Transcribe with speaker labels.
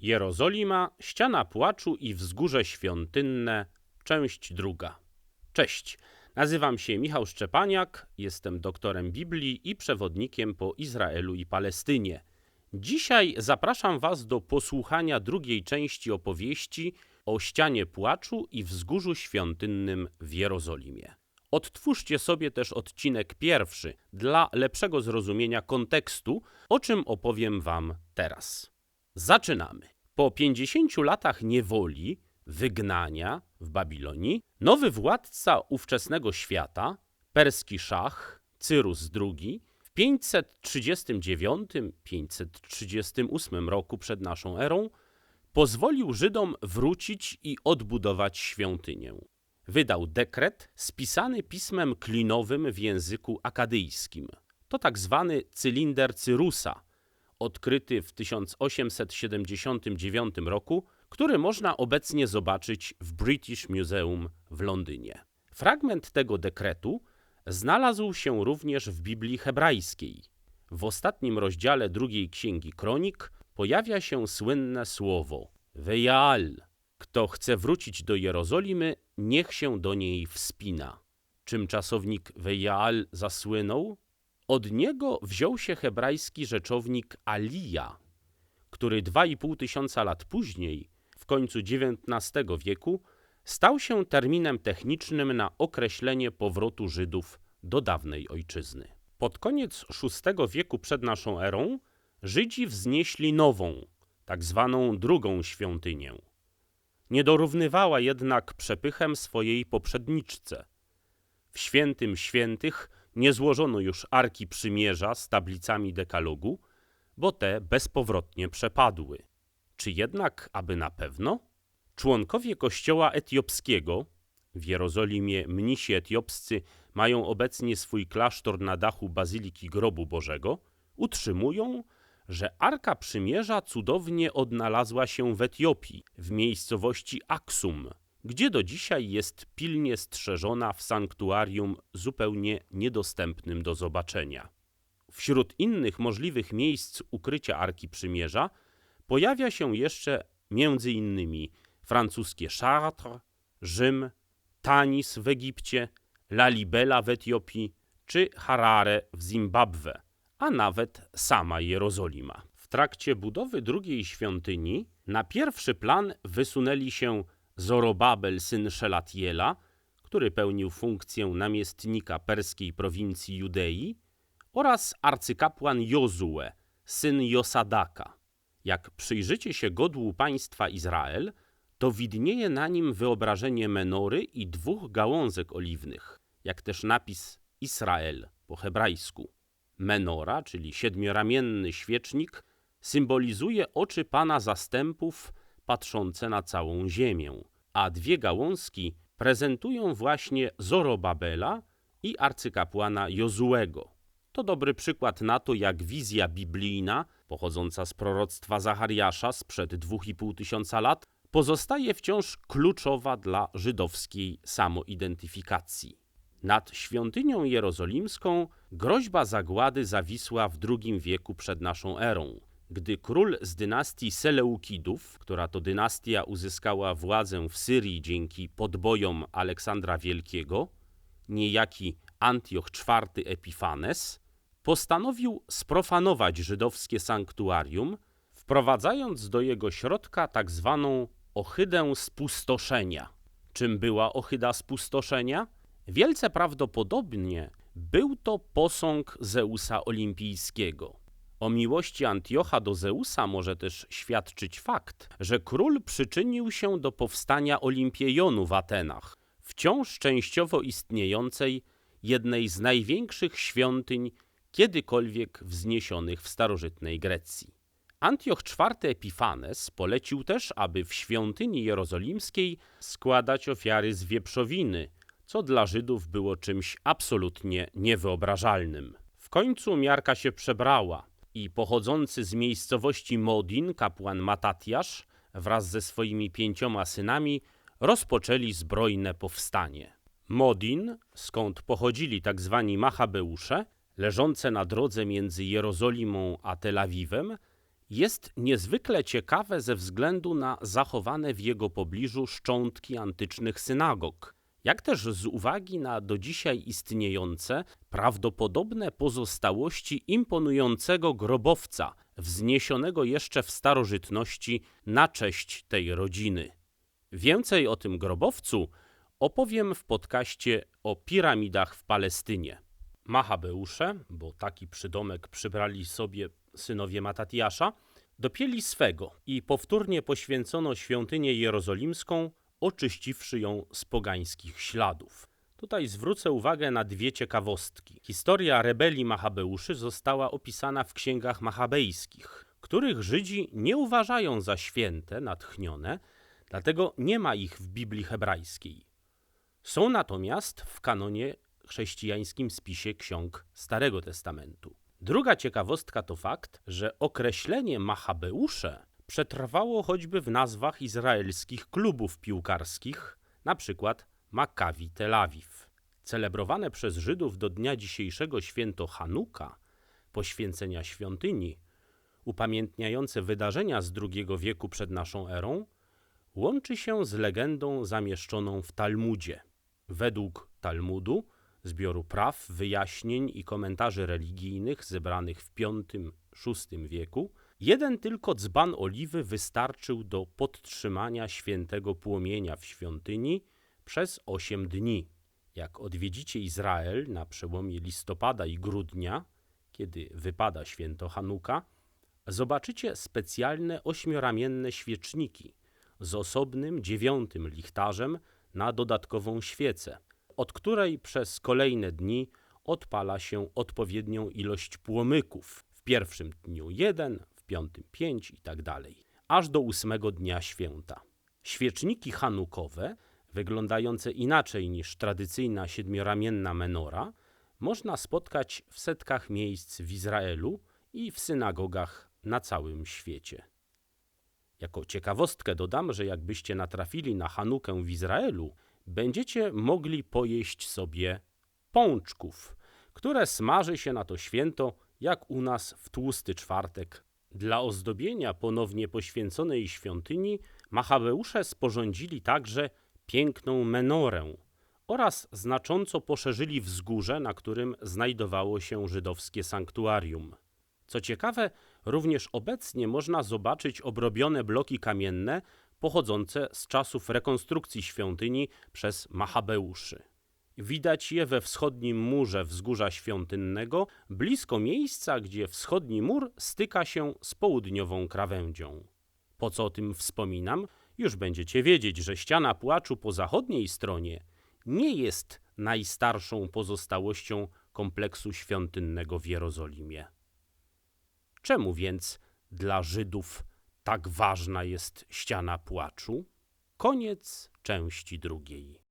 Speaker 1: Jerozolima, ściana płaczu i wzgórze świątynne, część druga. Cześć, nazywam się Michał Szczepaniak, jestem doktorem Biblii i przewodnikiem po Izraelu i Palestynie. Dzisiaj zapraszam Was do posłuchania drugiej części opowieści o ścianie płaczu i wzgórzu świątynnym w Jerozolimie. Odtwórzcie sobie też odcinek pierwszy dla lepszego zrozumienia kontekstu, o czym opowiem Wam teraz. Zaczynamy. Po 50 latach niewoli, wygnania w Babilonii, nowy władca ówczesnego świata, perski szach Cyrus II, w 539-538 roku przed naszą erą pozwolił Żydom wrócić i odbudować świątynię. Wydał dekret spisany pismem klinowym w języku akadyjskim. To tak zwany cylinder Cyrusa, odkryty w 1879 roku, który można obecnie zobaczyć w British Museum w Londynie. Fragment tego dekretu znalazł się również w Biblii hebrajskiej. W ostatnim rozdziale drugiej księgi Kronik pojawia się słynne słowo Wejal. Kto chce wrócić do Jerozolimy, niech się do niej wspina. Czym czasownik Wejal zasłynął? Od niego wziął się hebrajski rzeczownik Alija, który dwa i pół tysiąca lat później, w końcu XIX wieku, stał się terminem technicznym na określenie powrotu Żydów do dawnej ojczyzny. Pod koniec VI wieku przed naszą erą Żydzi wznieśli nową, tak zwaną drugą świątynię. Nie dorównywała jednak przepychem swojej poprzedniczce. W świętym świętych nie złożono już Arki Przymierza z tablicami dekalogu, bo te bezpowrotnie przepadły. Czy jednak, aby na pewno? Członkowie kościoła etiopskiego, w Jerozolimie mnisi etiopscy mają obecnie swój klasztor na dachu Bazyliki Grobu Bożego, utrzymują, że Arka Przymierza cudownie odnalazła się w Etiopii, w miejscowości Aksum, gdzie do dzisiaj jest pilnie strzeżona w sanktuarium zupełnie niedostępnym do zobaczenia. Wśród innych możliwych miejsc ukrycia Arki Przymierza pojawia się jeszcze między innymi francuskie Chartres, Rzym, Tanis w Egipcie, Lalibela w Etiopii czy Harare w Zimbabwe, a nawet sama Jerozolima. W trakcie budowy drugiej świątyni na pierwszy plan wysunęli się Zorobabel, syn Szelatiela, który pełnił funkcję namiestnika perskiej prowincji Judei, oraz arcykapłan Jozue, syn Josadaka. Jak przyjrzycie się godłu państwa Izrael, to widnieje na nim wyobrażenie menory i dwóch gałązek oliwnych, jak też napis Israel po hebrajsku. Menora, czyli siedmioramienny świecznik, symbolizuje oczy Pana zastępów patrzące na całą ziemię, a dwie gałązki prezentują właśnie Zorobabela i arcykapłana Jozuego. To dobry przykład na to, jak wizja biblijna, pochodząca z proroctwa Zachariasza sprzed dwóch i pół tysiąca lat, pozostaje wciąż kluczowa dla żydowskiej samoidentyfikacji. Nad świątynią jerozolimską groźba zagłady zawisła w II wieku przed naszą erą, gdy król z dynastii Seleukidów, która to dynastia uzyskała władzę w Syrii dzięki podbojom Aleksandra Wielkiego, niejaki Antioch IV Epifanes, postanowił sprofanować żydowskie sanktuarium, wprowadzając do jego środka tak zwaną ohydę spustoszenia. Czym była ohyda spustoszenia? Wielce prawdopodobnie był to posąg Zeusa Olimpijskiego. O miłości Antiocha do Zeusa może też świadczyć fakt, że król przyczynił się do powstania Olimpiejonu w Atenach, wciąż częściowo istniejącej jednej z największych świątyń kiedykolwiek wzniesionych w starożytnej Grecji. Antioch IV Epifanes polecił też, aby w świątyni jerozolimskiej składać ofiary z wieprzowiny, co dla Żydów było czymś absolutnie niewyobrażalnym. W końcu miarka się przebrała i pochodzący z miejscowości Modin kapłan Matatiasz wraz ze swoimi pięcioma synami rozpoczęli zbrojne powstanie. Modin, skąd pochodzili tak zwani Machabeusze, leżące na drodze między Jerozolimą a Tel Awiwem, jest niezwykle ciekawe ze względu na zachowane w jego pobliżu szczątki antycznych synagog, jak też z uwagi na do dzisiaj istniejące prawdopodobne pozostałości imponującego grobowca, wzniesionego jeszcze w starożytności na cześć tej rodziny. Więcej o tym grobowcu opowiem w podcaście o piramidach w Palestynie. Machabeusze, bo taki przydomek przybrali sobie synowie Matatiasza, dopięli swego i powtórnie poświęcono świątynię jerozolimską, oczyściwszy ją z pogańskich śladów. Tutaj zwrócę uwagę na dwie ciekawostki. Historia rebelii Machabeuszy została opisana w księgach machabejskich, których Żydzi nie uważają za święte, natchnione, dlatego nie ma ich w Biblii hebrajskiej. Są natomiast w kanonie chrześcijańskim spisie ksiąg Starego Testamentu. Druga ciekawostka to fakt, że określenie Machabeusze przetrwało choćby w nazwach izraelskich klubów piłkarskich, przykład Maccabi Tel Awiw. Celebrowane przez Żydów do dnia dzisiejszego święto Hanuka, poświęcenia świątyni, upamiętniające wydarzenia z II wieku przed naszą erą, łączy się z legendą zamieszczoną w Talmudzie. Według Talmudu, zbioru praw, wyjaśnień i komentarzy religijnych zebranych w V-VI wieku, jeden tylko dzban oliwy wystarczył do podtrzymania świętego płomienia w świątyni przez osiem dni. Jak odwiedzicie Izrael na przełomie listopada i grudnia, kiedy wypada święto Hanuka, zobaczycie specjalne ośmioramienne świeczniki z osobnym dziewiątym lichtarzem na dodatkową świecę, od której przez kolejne dni odpala się odpowiednią ilość płomyków. W pierwszym dniu jeden, piątym pięć i tak dalej, aż do ósmego dnia święta. Świeczniki hanukowe, wyglądające inaczej niż tradycyjna siedmioramienna menora, można spotkać w setkach miejsc w Izraelu i w synagogach na całym świecie. Jako ciekawostkę dodam, że jakbyście natrafili na Hanukę w Izraelu, będziecie mogli pojeść sobie pączków, które smaży się na to święto jak u nas w tłusty czwartek. Dla ozdobienia ponownie poświęconej świątyni Machabeusze sporządzili także piękną menorę oraz znacząco poszerzyli wzgórze, na którym znajdowało się żydowskie sanktuarium. Co ciekawe, również obecnie można zobaczyć obrobione bloki kamienne pochodzące z czasów rekonstrukcji świątyni przez Machabeuszy. Widać je we wschodnim murze wzgórza świątynnego, blisko miejsca, gdzie wschodni mur styka się z południową krawędzią. Po co o tym wspominam? Już będziecie wiedzieć, że ściana płaczu po zachodniej stronie nie jest najstarszą pozostałością kompleksu świątynnego w Jerozolimie. Czemu więc dla Żydów tak ważna jest ściana płaczu? Koniec części drugiej.